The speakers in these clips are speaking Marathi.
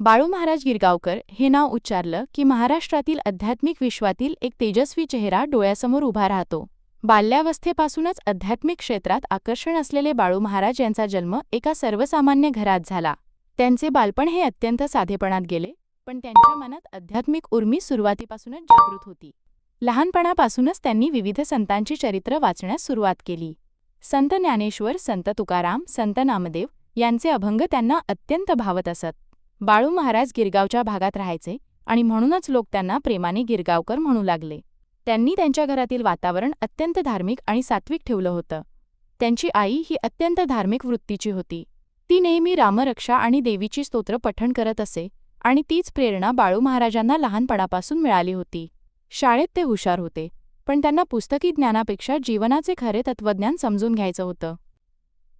बाळू महाराज गिरगावकर हे नाव उच्चारलं की महाराष्ट्रातील आध्यात्मिक विश्वातील एक तेजस्वी चेहरा डोळ्यासमोर उभा राहतो. बाल्यावस्थेपासूनच आध्यात्मिक क्षेत्रात आकर्षण असलेले बाळू महाराज यांचा जन्म एका सर्वसामान्य घरात झाला. त्यांचे बालपण हे अत्यंत साधेपणात गेले पण त्यांच्या मनात आध्यात्मिक उर्मी सुरुवातीपासूनच जागृत होती. लहानपणापासूनच त्यांनी विविध संतांची चरित्र वाचण्यास सुरुवात केली. संत ज्ञानेश्वर संत तुकाराम संत नामदेव यांचे अभंग त्यांना अत्यंत भावत असत. बाळू महाराज गिरगावच्या भागात राहायचे आणि म्हणूनच लोक त्यांना प्रेमाने गिरगावकर म्हणू लागले. त्यांनी त्यांच्या घरातील वातावरण अत्यंत धार्मिक आणि सात्विक ठेवलं होतं. त्यांची आई ही अत्यंत धार्मिक वृत्तीची होती. ती नेहमी रामरक्षा आणि देवीची स्तोत्र पठण करत असे आणि तीच प्रेरणा बाळू महाराजांना लहानपणापासून मिळाली होती. शाळेत ते हुशार होते पण त्यांना पुस्तकी ज्ञानापेक्षा जीवनाचे खरे तत्त्वज्ञान समजून घ्यायचं होतं.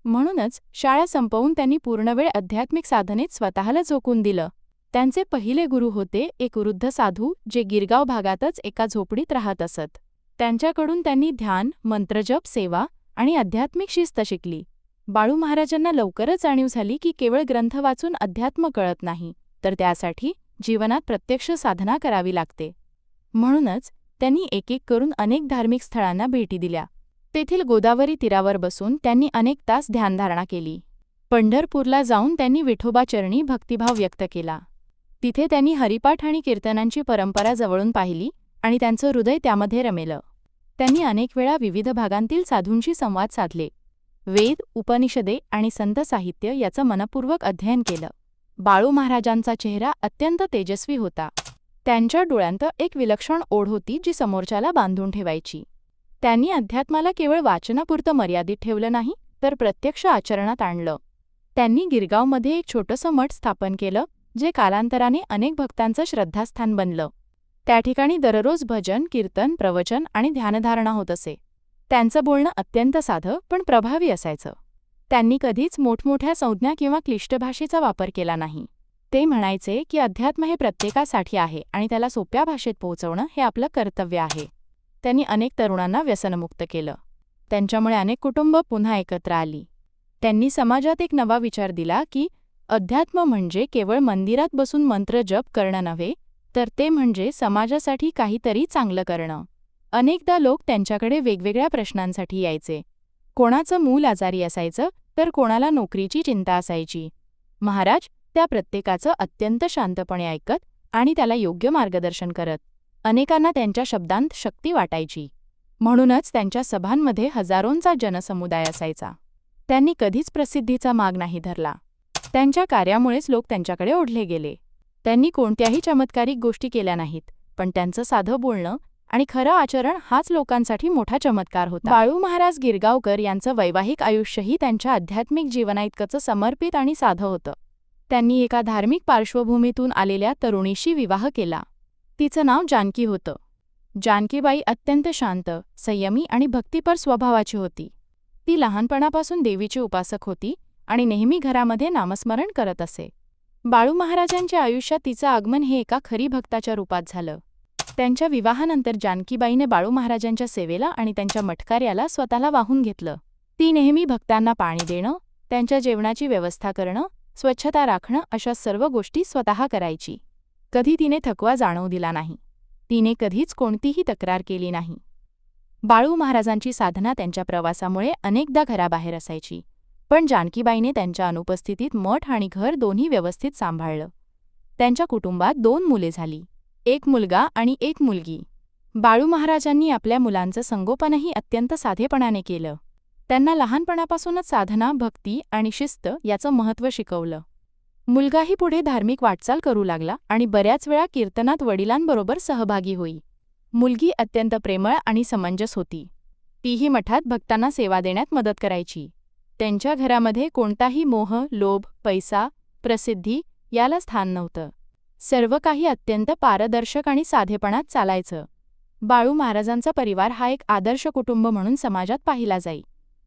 म्हणूनच शाळा संपवून त्यांनी पूर्णवेळ आध्यात्मिक साधनेत स्वतःला झोकून दिलं. त्यांचे पहिले गुरु होते एक वृद्ध साधू जे गिरगाव भागातच एका झोपडीत राहत असत. त्यांच्याकडून त्यांनी ध्यान मंत्रजप सेवा आणि आध्यात्मिक शिस्त शिकली. बाळू महाराजांना लवकरच जाणीव झाली की केवळ ग्रंथ वाचून अध्यात्म कळत नाही तर त्यासाठी जीवनात प्रत्यक्ष साधना करावी लागते. म्हणूनच त्यांनी एक एक करून अनेक धार्मिक स्थळांना भेटी दिल्या. तेथील गोदावरी तीरावर बसून त्यांनी अनेक तास ध्यानधारणा केली. पंढरपूरला जाऊन त्यांनी विठोबाचरणी भक्तिभाव व्यक्त केला. तिथे त्यांनी हरिपाठ आणि कीर्तनांची परंपरा जवळून पाहिली आणि त्यांचं हृदय त्यामध्ये रमेलं. त्यांनी अनेक वेळा विविध भागांतील साधूंशी संवाद साधले. वेद उपनिषदे आणि संत साहित्य याचं मनपूर्वक अध्ययन केलं. बाळू महाराजांचा चेहरा अत्यंत तेजस्वी होता. त्यांच्या डोळ्यांत एक विलक्षण ओढ होती जी समोरच्याला बांधून ठेवायची. त्यांनी अध्यात्माला केवळ वाचनापुरतं मर्यादित ठेवलं नाही तर प्रत्यक्ष आचरणात आणलं. त्यांनी गिरगावमध्ये एक छोटंसं मठ स्थापन केलं जे कालांतराने अनेक भक्तांचं श्रद्धास्थान बनलं. त्या ठिकाणी दररोज भजन कीर्तन प्रवचन आणि ध्यानधारणा होत असे. त्यांचं बोलणं अत्यंत साधं पण प्रभावी असायचं. त्यांनी कधीच मोठमोठ्या संज्ञा किंवा क्लिष्ट भाषेचा वापर केला नाही. ते म्हणायचे की अध्यात्म हे प्रत्येकासाठी आहे आणि त्याला सोप्या भाषेत पोहोचवणं हे आपलं कर्तव्य आहे. त्यांनी अनेक तरुणांना व्यसनमुक्त केलं. त्यांच्यामुळे अनेक कुटुंब पुन्हा एकत्र आली. त्यांनी समाजात एक नवा विचार दिला की अध्यात्म म्हणजे केवळ मंदिरात बसून मंत्र जप करणं नव्हे तर ते म्हणजे समाजासाठी काहीतरी चांगलं करणं. अनेकदा लोक त्यांच्याकडे वेगवेगळ्या प्रश्नांसाठी यायचे. कोणाचं मूल आजारी असायचं तर कोणाला नोकरीची चिंता असायची. महाराज त्या प्रत्येकाचं अत्यंत शांतपणे ऐकत आणि त्याला योग्य मार्गदर्शन करत. अनेकांना त्यांच्या शब्दांत शक्ती वाटायची. म्हणूनच त्यांच्या सभांमध्ये हजारोंचा जनसमुदाय असायचा. त्यांनी कधीच प्रसिद्धीचा माग नाही धरला. त्यांच्या कार्यामुळेच लोक त्यांच्याकडे ओढले गेले. त्यांनी कोणत्याही चमत्कारिक गोष्टी केल्या नाहीत पण त्यांचं साधं बोलणं आणि खरं आचरण हाच लोकांसाठी मोठा चमत्कार होता. बाळू महाराज गिरगावकर यांचं वैवाहिक आयुष्यही त्यांच्या आध्यात्मिक जीवनाइतकंचं समर्पित आणि साधं होतं. त्यांनी एका धार्मिक पार्श्वभूमीतून आलेल्या तरुणीशी विवाह केला. तिचं नाव जानकी होतं. जानकीबाई अत्यंत शांत संयमी आणि भक्तिपर स्वभावाची होती. ती लहानपणापासून देवीची उपासक होती आणि नेहमी घरामध्ये नामस्मरण करत असे. बाळू महाराजांच्या आयुष्यात तिचं आगमन हे एका खरी भक्ताच्या रूपात झालं. त्यांच्या विवाहानंतर जानकीबाईने बाळू महाराजांच्या सेवेला आणि त्यांच्या मठकार्याला स्वतःला वाहून घेतलं. ती नेहमी भक्तांना पाणी देणं त्यांच्या जेवणाची व्यवस्था करणं स्वच्छता राखणं अशा सर्व गोष्टी स्वतः करायची. कधी तिने थकवा जाणवू दिला नाही. तिने कधीच कोणतीही तक्रार केली नाही. बाळू महाराजांची साधना त्यांच्या प्रवासामुळे अनेकदा घराबाहेर असायची पण जानकीबाईने त्यांच्या अनुपस्थितीत मठ आणि घर दोन्ही व्यवस्थित सांभाळलं. त्यांच्या कुटुंबात दोन मुले झाली एक मुलगा आणि एक मुलगी. बाळू महाराजांनी आपल्या मुलांचं संगोपनही अत्यंत साधेपणाने केलं. त्यांना लहानपणापासूनच साधना भक्ती आणि शिस्त याचं महत्त्व शिकवलं. मुलगाही पुढे धार्मिक वाटचाल करू लागला आणि बऱ्याच वेळा कीर्तनात वडिलांबरोबर सहभागी होई. मुलगी अत्यंत प्रेमळ आणि समंजस होती. तीही मठात भक्तांना सेवा देण्यात मदत करायची. त्यांच्या घरामध्ये कोणताही मोह लोभ पैसा प्रसिद्धी याला स्थान नव्हतं. सर्व काही अत्यंत पारदर्शक आणि साधेपणात चालायचं. बाळू महाराजांचा परिवार हा एक आदर्श कुटुंब म्हणून समाजात पाहिला जाई.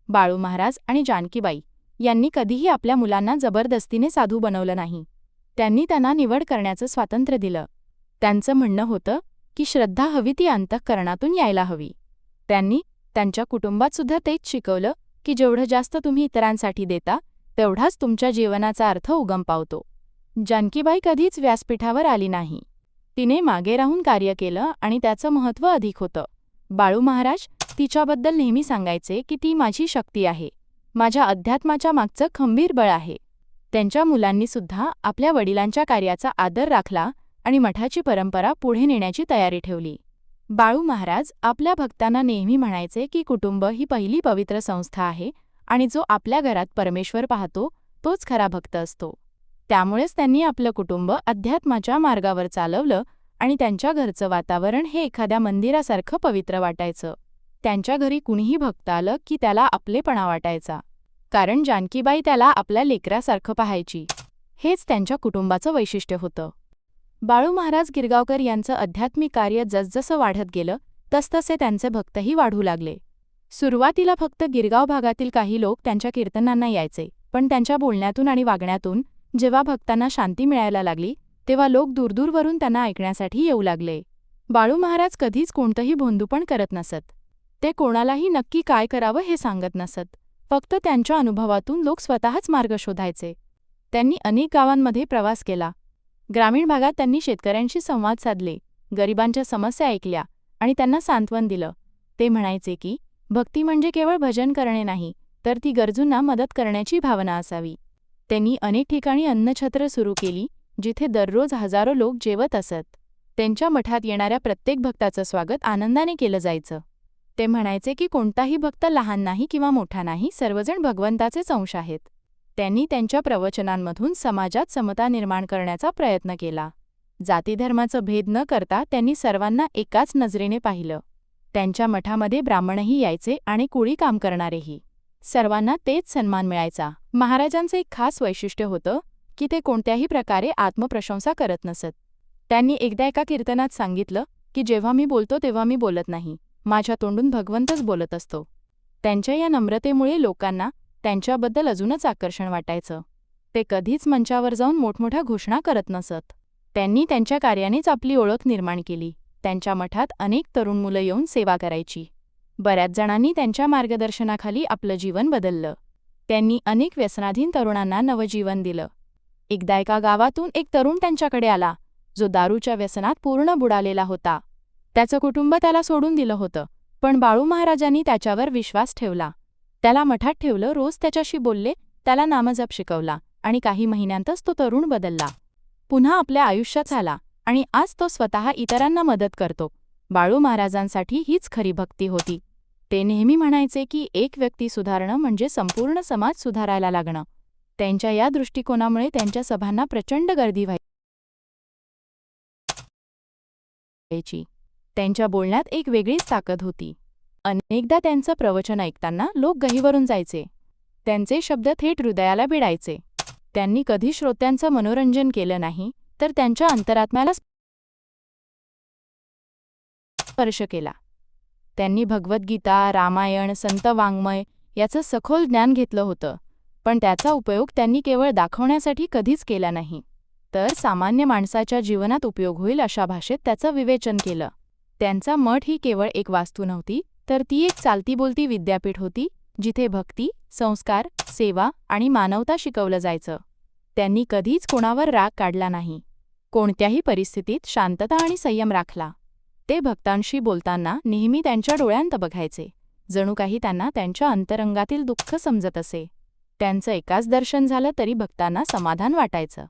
बाळू महाराज आणि जानकीबाई यांनी कधीही आपल्या मुलांना जबरदस्तीने साधू बनवलं नाही. त्यांनी त्यांना निवड करण्याचं स्वातंत्र्य दिलं. त्यांचं म्हणणं होतं की श्रद्धा हवी ती अंतःकरणातून यायला हवी. त्यांनी त्यांच्या कुटुंबात सुद्धा तेच शिकवलं की जेवढं जास्त तुम्ही इतरांसाठी देता तेवढाच तुमच्या जीवनाचा अर्थ उगम पावतो. जानकीबाई कधीच व्यासपीठावर आली नाही. तिने मागे राहून कार्य केलं आणि त्याचं महत्त्व अधिक होतं. बाळू महाराज तिच्याबद्दल नेहमी सांगायचे की ती माझी शक्ती आहे. माझ्या अध्यात्माच्या मागचं खंबीर बळ आहे. त्यांच्या मुलांनीसुद्धा आपल्या वडिलांच्या कार्याचा आदर राखला आणि मठाची परंपरा पुढे नेण्याची तयारी ठेवली. बाळू महाराज आपल्या भक्तांना नेहमी म्हणायचे की कुटुंब ही पहिली पवित्र संस्था आहे आणि जो आपल्या घरात परमेश्वर पाहतो तोच खरा भक्त असतो. त्यामुळेच त्यांनी आपलं कुटुंब अध्यात्माच्या मार्गावर चालवलं आणि त्यांच्या घरचं वातावरण हे एखाद्या मंदिरासारखं पवित्र वाटायचं. त्यांच्या घरी कुणीही भक्त आलं की त्याला आपलेपणा वाटायचा. कारण जानकीबाई त्याला आपल्या लेकरासारखं पाहायची. हेच त्यांच्या कुटुंबाचं वैशिष्ट्य होतं. बाळू महाराज गिरगावकर यांचं आध्यात्मिक कार्य जसजसं वाढत गेलं तसतसे त्यांचे भक्तही वाढू लागले. सुरुवातीला फक्त गिरगाव भागातील काही लोक त्यांच्या कीर्तनांना यायचे पण त्यांच्या बोलण्यातून आणि वागण्यातून जेव्हा भक्तांना शांती मिळायला लागली तेव्हा लोक दूरदूरवरून त्यांना ऐकण्यासाठी येऊ लागले. बाळू महाराज कधीच कोणतंही भोंदूपण करत नसत. ते कोणालाही नक्की काय करावं हे सांगत नसत. फक्त त्यांच्या अनुभवातून लोक स्वतःच मार्ग शोधायचे. त्यांनी अनेक गावांमध्ये प्रवास केला. ग्रामीण भागात त्यांनी शेतकऱ्यांशी संवाद साधले गरिबांच्या समस्या ऐकल्या आणि त्यांना सांत्वन दिलं. ते म्हणायचे की भक्ती म्हणजे केवळ भजन करणे नाही तर ती गरजूंना मदत करण्याची भावना असावी त्यांनी अनेक ठिकाणी अन्नछत्र सुरू केली जिथे दररोज हजारो लोक जेवत असत. त्यांच्या मठात येणाऱ्या प्रत्येक भक्ताचं स्वागत आनंदाने केलं जायचं. ते म्हणायचे की कोणताही भक्त लहान नाही किंवा मोठा नाही सर्वजण भगवंताचेच अंश आहेत. त्यांनी त्यांच्या प्रवचनांमधून समाजात समता निर्माण करण्याचा प्रयत्न केला. जातीधर्माचं भेद न करता त्यांनी सर्वांना एकाच नजरेने पाहिलं. त्यांच्या मठामध्ये ब्राह्मणही यायचे आणि कुळी काम करणारेही. सर्वांना तेच सन्मान मिळायचा. महाराजांचं एक खास वैशिष्ट्य होतं की ते कोणत्याही प्रकारे आत्मप्रशंसा करत नसत. त्यांनी एकदा एका कीर्तनात सांगितलं की जेव्हा मी बोलतो तेव्हा मी बोलत नाही. माझ्या तोंडून भगवंतच बोलत असतो. त्यांच्या या नम्रतेमुळे लोकांना त्यांच्याबद्दल अजूनच आकर्षण वाटायचं. ते कधीच मंचावर जाऊन मोठमोठ्या घोषणा करत नसत. त्यांनी त्यांच्या कार्यानेच आपली ओळख निर्माण केली. त्यांच्या मठात अनेक तरुण मुलं येऊन सेवा करायची. बऱ्याच जणांनी त्यांच्या मार्गदर्शनाखाली आपलं जीवन बदललं. त्यांनी अनेक व्यसनाधीन तरुणांना नवजीवन दिलं. एकदा एका गावातून एक तरुण त्यांच्याकडे आला. जो दारूच्या व्यसनात पूर्ण बुडालेला होता. त्याचं कुटुंब त्याला सोडून दिलं होतं पण बाळू महाराजांनी त्याच्यावर विश्वास ठेवला. त्याला मठात ठेवलं रोज त्याच्याशी बोलले त्याला नामजप शिकवला आणि काही महिन्यांतच तो तरुण बदलला. पुन्हा आपल्या आयुष्यात आला आणि आज तो स्वतः इतरांना मदत करतो. बाळू महाराजांसाठी हीच खरी भक्ती होती. ते नेहमी म्हणायचे की एक व्यक्ती सुधारणं म्हणजे संपूर्ण समाज सुधारायला लागणं. त्यांच्या या दृष्टिकोनामुळे त्यांच्या सभांना प्रचंड गर्दी व्हायची. त्यांच्या बोलण्यात एक वेगळीच ताकद होती. अनेकदा त्यांचं प्रवचन ऐकताना लोक गहीवरून जायचे. त्यांचे शब्द थेट हृदयाला भिडायचे. त्यांनी कधी श्रोत्यांचं मनोरंजन केलं नाही तर त्यांच्या अंतरात्म्याला स्पर्श केला. त्यांनी भगवद्गीता रामायण संत वाङ्मय याचं सखोल ज्ञान घेतलं होतं पण त्याचा उपयोग त्यांनी केवळ दाखवण्यासाठी कधीच केला नाही. तर सामान्य माणसाच्या जीवनात उपयोग होईल अशा भाषेत त्याचं विवेचन केलं. त्यांचा मठ ही केवळ एक वास्तू नव्हती तर ती एक चालती बोलती विद्यापीठ होती जिथे भक्ती संस्कार सेवा आणि मानवता शिकवलं जायचं. त्यांनी कधीच कोणावर राग काढला नाही. कोणत्याही परिस्थितीत शांतता आणि संयम राखला. ते भक्तांशी बोलताना नेहमी त्यांच्या डोळ्यांत बघायचे. जणू काही त्यांना त्यांच्या अंतरंगातील दुःख समजत असे. त्यांचं एकाच दर्शन झालं तरी भक्तांना समाधान वाटायचं.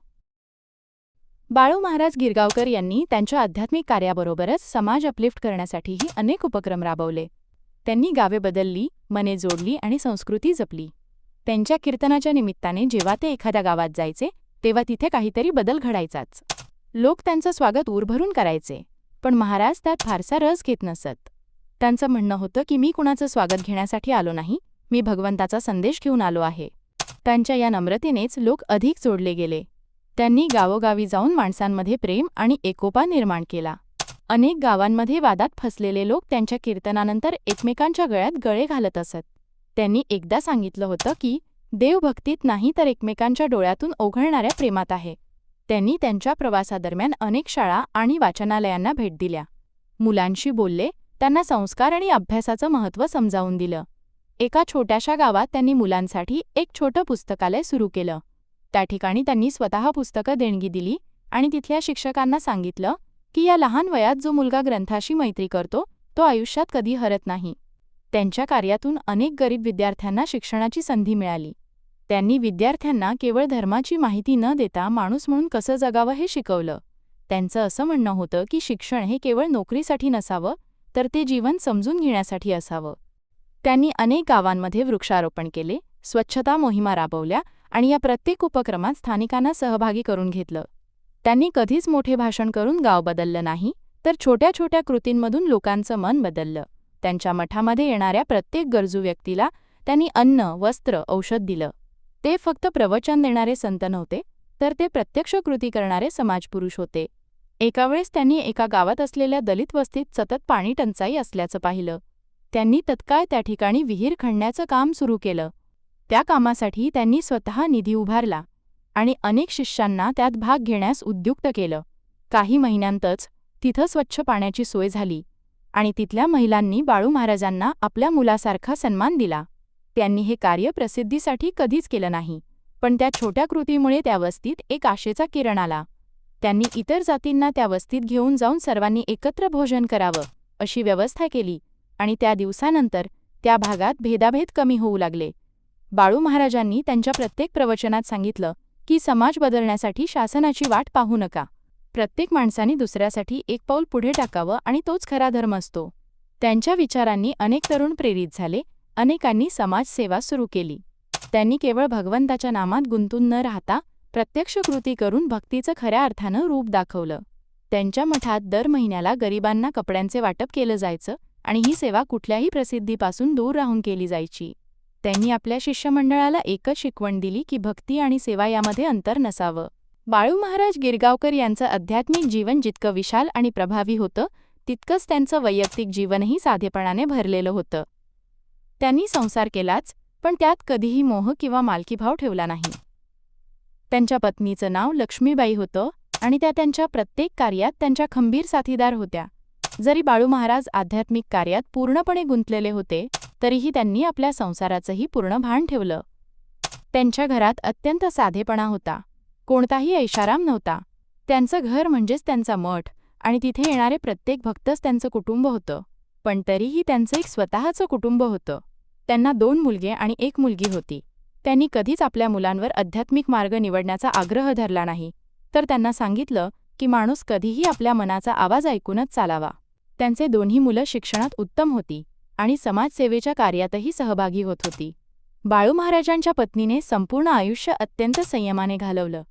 बाळू महाराज गिरगावकर यांनी त्यांच्या आध्यात्मिक कार्याबरोबरच समाज अपलिफ्ट करण्यासाठीही अनेक उपक्रम राबवले. त्यांनी गावे बदलली मने जोडली आणि संस्कृती जपली. त्यांच्या कीर्तनाच्या निमित्ताने जेव्हा ते एखाद्या गावात जायचे तेव्हा तिथे काहीतरी बदल घडायचाच. लोक त्यांचं स्वागत उरभरून करायचे पण महाराज त्यात फारसा रस घेत नसत. त्यांचं म्हणणं होतं की मी कुणाचं स्वागत घेण्यासाठी आलो नाही मी भगवंताचा संदेश घेऊन आलो आहे. त्यांच्या या नम्रतेनेच लोक अधिक जोडले गेले. त्यांनी गावोगावी जाऊन माणसांमध्ये प्रेम आणि एकोपा निर्माण केला. अनेक गावांमध्ये वादात फसलेले लोक त्यांच्या कीर्तनानंतर एकमेकांच्या गळ्यात गळे घालत असत. त्यांनी एकदा सांगितलं होतं की देवभक्तीत नाही तर एकमेकांच्या डोळ्यातून ओघळणाऱ्या प्रेमात आहे. त्यांनी त्यांच्या प्रवासादरम्यान अनेक शाळा आणि वाचनालयांना भेट दिल्या. मुलांशी बोलले त्यांना संस्कार आणि अभ्यासाचं महत्त्व समजावून दिलं. एका छोट्याशा गावात त्यांनी मुलांसाठी एक छोटं पुस्तकालय सुरू केलं. त्या ठिकाणी त्यांनी स्वतः पुस्तकं देणगी दिली आणि तिथल्या शिक्षकांना सांगितलं की या लहान वयात जो मुलगा ग्रंथाशी मैत्री करतो तो आयुष्यात कधी हरत नाही. त्यांच्या कार्यातून अनेक गरीब विद्यार्थ्यांना शिक्षणाची संधी मिळाली. त्यांनी विद्यार्थ्यांना केवळ धर्माची माहिती न देता माणूस म्हणून कसं जगावं हे शिकवलं. त्यांचं असं म्हणणं होतं की शिक्षण हे केवळ नोकरीसाठी नसावं तर ते जीवन समजून घेण्यासाठी असावं. त्यांनी अनेक गावांमध्ये वृक्षारोपण केले स्वच्छता मोहिमा राबवल्या आणि या प्रत्येक उपक्रमात स्थानिकांना सहभागी करून घेतलं. त्यांनी कधीच मोठे भाषण करून गाव बदललं नाही तर छोट्या छोट्या कृतींमधून लोकांचं मन बदललं. त्यांच्या मठामध्ये येणाऱ्या प्रत्येक गरजू व्यक्तीला त्यांनी अन्न वस्त्र औषध दिलं. ते फक्त प्रवचन देणारे संत नव्हते तर ते प्रत्यक्ष कृती करणारे समाजपुरुष होते. एका वेळेस त्यांनी एका गावात असलेल्या दलित वस्तीत सतत पाणी टंचाई असल्याचं पाहिलं. त्यांनी तत्काळ त्या ठिकाणी विहीर खणण्याचं काम सुरू केलं. त्या कामासाठी त्यांनी स्वतः निधी उभारला आणि अनेक शिष्यांना त्यात भाग घेण्यास उद्युक्त केलं. काही महिन्यांतच तिथं स्वच्छ पाण्याची सोय झाली आणि तिथल्या महिलांनी बाळू महाराजांना आपल्या मुलासारखा सन्मान दिला. त्यांनी हे कार्य प्रसिद्धीसाठी कधीच केलं नाही पण त्या छोट्या कृतीमुळे त्या वस्तीत एक आशेचा किरण आला. त्यांनी इतर जातींना त्या वस्तीत घेऊन जाऊन सर्वांनी एकत्र भोजन करावं अशी व्यवस्था केली आणि त्या दिवसानंतर त्या भागात भेदाभेद कमी होऊ लागले. बाळू महाराजांनी त्यांच्या प्रत्येक प्रवचनात सांगितलं की समाज बदलण्यासाठी शासनाची वाट पाहू नका. प्रत्येक माणसाने दुसऱ्यासाठी एक पाऊल पुढे टाकावं आणि तोच खरा धर्म असतो. त्यांच्या विचारांनी अनेक तरुण प्रेरित झाले अनेकांनी समाजसेवा सुरू केली. त्यांनी केवळ भगवंताच्या नामात गुंतून न राहता प्रत्यक्ष कृती करून भक्तीचं खऱ्या अर्थानं रूप दाखवलं. त्यांच्या मठात दर महिन्याला गरिबांना कपड्यांचे वाटप केलं जायचं आणि ही सेवा कुठल्याही प्रसिद्धीपासून दूर राहून केली जायची. त्यांनी आपल्या शिष्यमंडळाला एकच शिकवण दिली की भक्ती आणि सेवा यामध्ये अंतर नसावं. बाळू महाराज गिरगावकर यांचं आध्यात्मिक जीवन जितकं विशाल आणि प्रभावी होतं तितकंच त्यांचं वैयक्तिक जीवनही साधेपणाने भरलेलं होतं. त्यांनी संसार केलाच पण त्यात कधीही मोह किंवा मालकीभाव ठेवला नाही. त्यांच्या पत्नीचं नाव लक्ष्मीबाई होतं आणि त्या त्यांच्या प्रत्येक कार्यात त्यांच्या खंबीर साथीदार होत्या. जरी बाळू महाराज आध्यात्मिक कार्यात पूर्णपणे गुंतलेले होते तरीही त्यांनी आपल्या संसाराचंही पूर्ण भान ठेवलं. त्यांच्या घरात अत्यंत साधेपणा होता. कोणताही ऐशाराम नव्हता. त्यांचं घर म्हणजेच त्यांचा मठ आणि तिथे येणारे प्रत्येक भक्तच त्यांचं कुटुंब होतं. पण तरीही त्यांचं एक स्वतःचं कुटुंब होतं. त्यांना दोन मुलगे आणि एक मुलगी होती. त्यांनी कधीच आपल्या मुलांवर आध्यात्मिक मार्ग निवडण्याचा आग्रह धरला नाही. तर त्यांना सांगितलं की माणूस कधीही आपल्या मनाचा आवाज ऐकूनच चालावा. त्यांचे दोन्ही मुलं शिक्षणात उत्तम होती. आणि समाजसेवेच्या कार्यातही सहभागी होत होती. बाळू महाराजांच्या पत्नीने संपूर्ण आयुष्य अत्यंत संयमाने घालवलं.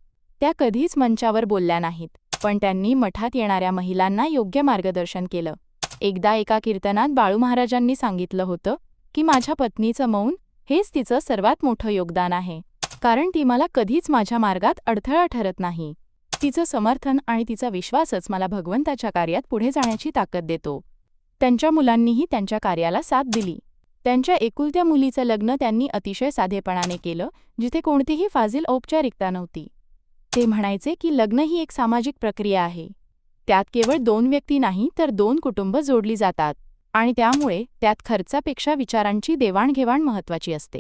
त्या कधीच मंचावर बोलल्या नाहीत पण त्यांनी मठात येणाऱ्या महिलांना योग्य मार्गदर्शन केलं. एकदा एका कीर्तनात बाळू महाराजांनी सांगितलं होतं की माझ्या पत्नीचं मौन हेच तिचं सर्वात मोठं योगदान आहे कारण ती मला कधीच माझ्या मार्गात अडथळा ठरत नाही. तिचं समर्थन आणि तिचा विश्वासच मला भगवंताच्या कार्यात पुढे जाण्याची ताकद देतो. त्यांच्या मुलांनीही त्यांच्या कार्याला साथ दिली. त्यांच्या एकुलत्या मुलीचं लग्न त्यांनी अतिशय साधेपणाने केलं जिथे कोणतीही फाजील औपचारिकता नव्हती. ते म्हणायचे की लग्न ही एक सामाजिक प्रक्रिया आहे. त्यात केवळ दोन व्यक्ती नाही तर दोन कुटुंब जोडली जातात. आणि त्यामुळे त्यात खर्चापेक्षा विचारांची देवाणघेवाण महत्वाची असते.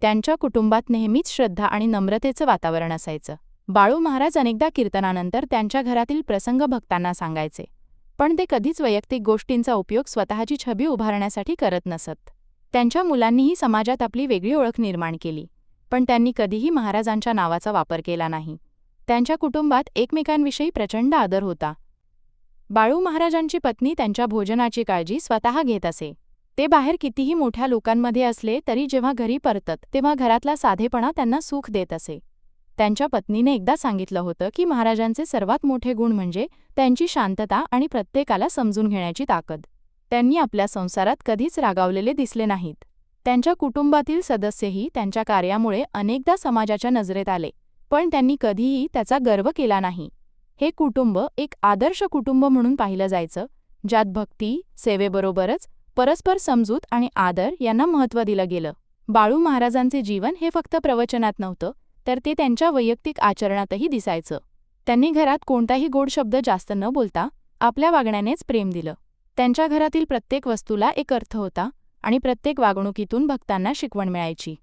त्यांच्या कुटुंबात नेहमीच श्रद्धा आणि नम्रतेचं वातावरण असायचं. बाळू महाराज अनेकदा कीर्तनानंतर त्यांच्या घरातील प्रसंग भक्तांना सांगायचे पण ते कधीच वैयक्तिक गोष्टींचा उपयोग स्वतःची छबी उभारण्यासाठी करत नसत. त्यांच्या मुलांनीही समाजात आपली वेगळी ओळख निर्माण केली पण त्यांनी कधीही महाराजांच्या नावाचा वापर केला नाही. त्यांच्या कुटुंबात एकमेकांविषयी प्रचंड आदर होता. बाळू महाराजांची पत्नी त्यांच्या भोजनाची काळजी स्वतः घेत असे. ते बाहेर कितीही मोठ्या लोकांमध्ये असले तरी जेव्हा घरी परतत तेव्हा घरातला साधेपणा त्यांना सुख देत असे. त्यांच्या पत्नीने एकदा सांगितलं होतं की महाराजांचे सर्वात मोठे गुण म्हणजे त्यांची शांतता आणि प्रत्येकाला समजून घेण्याची ताकद. त्यांनी आपल्या संसारात कधीच रागावलेले दिसले नाहीत. त्यांच्या कुटुंबातील सदस्यही त्यांच्या कार्यामुळे अनेकदा समाजाच्या नजरेत आले पण त्यांनी कधीही त्याचा गर्व केला नाही. हे कुटुंब एक आदर्श कुटुंब म्हणून पाहिलं जायचं ज्यात भक्ती सेवेबरोबरच परस्पर समजूत आणि आदर यांना महत्त्व दिलं गेलं. बाळू महाराजांचे जीवन हे फक्त प्रवचनात नव्हतं तर ते त्यांच्या वैयक्तिक आचरणातही दिसायचं. त्यांनी घरात कोणताही गोड शब्द जास्त न बोलता आपल्या वागण्यानेच प्रेम दिलं. त्यांच्या घरातील प्रत्येक वस्तूला एक अर्थ होता आणि प्रत्येक वागणुकीतून भक्तांना शिकवण मिळायची.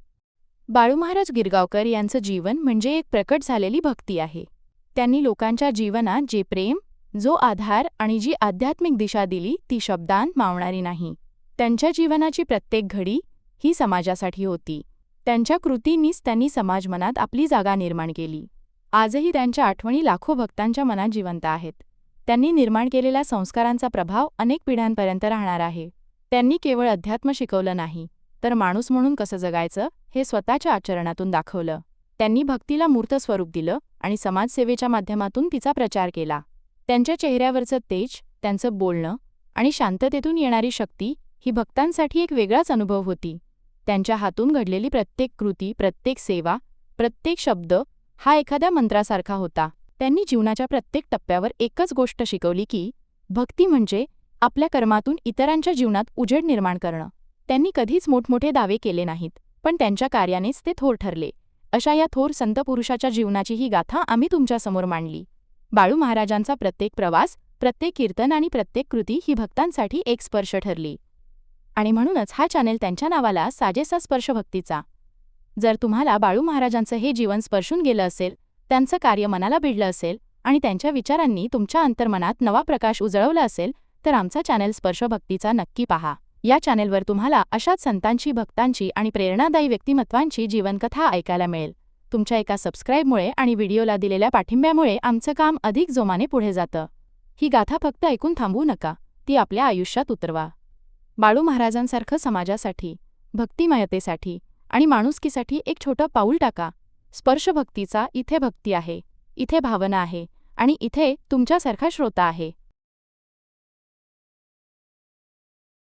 बाळू महाराज गिरगावकर यांचं जीवन म्हणजे एक प्रकट झालेली भक्ती आहे. त्यांनी लोकांच्या जीवनात जे प्रेम जो आधार आणि जी आध्यात्मिक दिशा दिली ती शब्दांत मावणारी नाही. त्यांच्या जीवनाची प्रत्येक घडी ही समाजासाठी होती. त्यांच्या कृतींनीच त्यांनी समाजमनात आपली जागा निर्माण केली. आजही त्यांच्या आठवणी लाखो भक्तांच्या मनात जिवंत आहेत. त्यांनी निर्माण केलेल्या संस्कारांचा प्रभाव अनेक पिढ्यांपर्यंत राहणार आहे. त्यांनी केवळ अध्यात्म शिकवलं नाही तर माणूस म्हणून कसं जगायचं हे स्वतःच्या आचरणातून दाखवलं. त्यांनी भक्तीला मूर्त स्वरूप दिलं आणि समाजसेवेच्या माध्यमातून तिचा प्रचार केला. त्यांच्या चेहऱ्यावरचं तेज त्यांचं बोलणं आणि शांततेतून येणारी शक्ती ही भक्तांसाठी एक वेगळाच अनुभव होती. त्यांच्या हातून घडलेली प्रत्येक कृती प्रत्येक सेवा प्रत्येक शब्द हा एखाद्या मंत्रासारखा होता. त्यांनी जीवनाच्या प्रत्येक टप्प्यावर एकच गोष्ट शिकवली की भक्ती म्हणजे आपल्या कर्मातून इतरांच्या जीवनात उजेड निर्माण करणं. त्यांनी कधीच मोठमोठे दावे केले नाहीत पण त्यांच्या कार्यानेच ते थोर ठरले. अशा या थोर संत पुरुषाच्या जीवनाची ही गाथा आम्ही तुमच्यासमोर मांडली. बाळू महाराजांचा प्रत्येक प्रवास प्रत्येक कीर्तन आणि प्रत्येक कृती ही भक्तांसाठी एक स्पर्श ठरली. आणि म्हणूनच हा चॅनेल त्यांच्या नावाला साजेसा स्पर्श भक्तीचा जर तुम्हाला बाळू महाराजांचं हे जीवन स्पर्शून गेलं असेल त्यांचं कार्य मनाला भिडलं असेल आणि त्यांच्या विचारांनी तुमच्या अंतर्मनात नवा प्रकाश उजळवला असेल तर आमचा चॅनेल स्पर्शभक्तीचा नक्की पहा. या चॅनेलवर तुम्हाला अशाच संतांची भक्तांची आणि प्रेरणादायी व्यक्तिमत्वांची जीवनकथा ऐकायला मिळेल. तुमच्या एका सबस्क्राईबमुळे आणि व्हिडिओला दिलेल्या पाठिंब्यामुळे आमचं काम अधिक जोमाने पुढे जातं. ही गाथा फक्त ऐकून थांबवू नका ती आपल्या आयुष्यात उतरवा. बाळू महाराजांसारखं समाजासाठी भक्तिमयतेसाठी आणि माणुसकीसाठी एक छोटं पाऊल टाका. स्पर्शभक्तीचा इथे भक्ती आहे इथे भावना आहे आणि इथे तुमच्यासारखा श्रोता आहे.